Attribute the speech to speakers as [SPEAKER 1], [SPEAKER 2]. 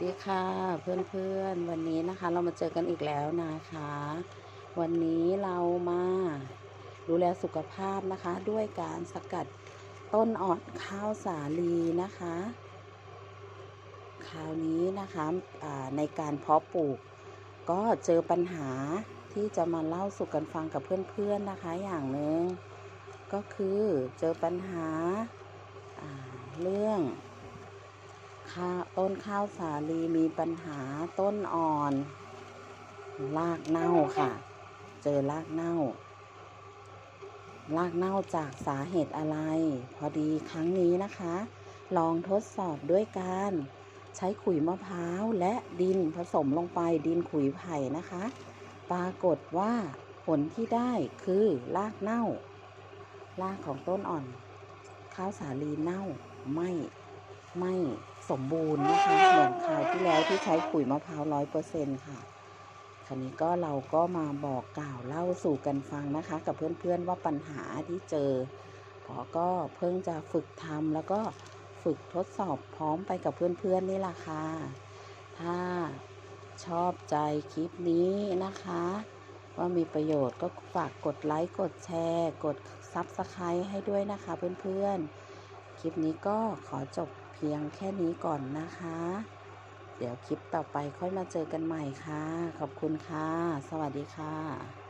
[SPEAKER 1] ดีค่ะเพื่อนๆ วันนี้นะคะ เรามาเจอกันอีกแล้วนะคะ วันนี้เรามาดูแลสุขภาพนะคะ ด้วยการสกัดต้นอ่อนข้าวสาลีนะคะ คราวนี้นะคะอ่าในการเพาะปลูก ก็เจอปัญหาที่จะมาเล่าสู่กันฟังกับเพื่อนๆนะคะอย่างหนึ่งก็คือเจอปัญหาเรื่อง ข้าต้นข้าวสาลีมีปัญหาต้นอ่อน รากเน่าค่ะ เจอรากเน่า รากเน่าจากสาเหตุอะไร พอดีครั้งนี้นะคะ ลองทดสอบด้วยการใช้ขุยมะพร้าวและดินผสมลงไปดินขุยไผ่นะคะ ปรากฏว่าผลที่ได้คือรากเน่า รากของต้นอ่อน ข้าวสาลีเน่าไม่ ไม่สมบูรณ์นะคะเหมือนคราวที่แล้วที่ใช้ขุยมะพร้าวร้อยเปอร์เซ็นค่ะคราวนี้ก็เราก็มาบอกกล่าวเล่าสู่กันฟังนะคะ กับเพื่อนๆว่าปัญหาที่เจอพอก็เพิ่งจะฝึกทำแล้วก็ฝึกทดสอบพร้อมไปกับเพื่อนๆนี่แหละค่ะ ถ้าชอบใจคลิปนี้นะคะ ว่ามีประโยชน์ก็ฝากกดไลค์ กดแชร์ กดซับสไครต์ให้ด้วยนะคะเพื่อนๆ คลิปนี้ก็ขอจบเพียงแค่นี้ก่อนนะคะ เดี๋ยวคลิปต่อไปค่อยมาเจอกันใหม่ค่ะ ขอบคุณค่ะ สวัสดีค่ะ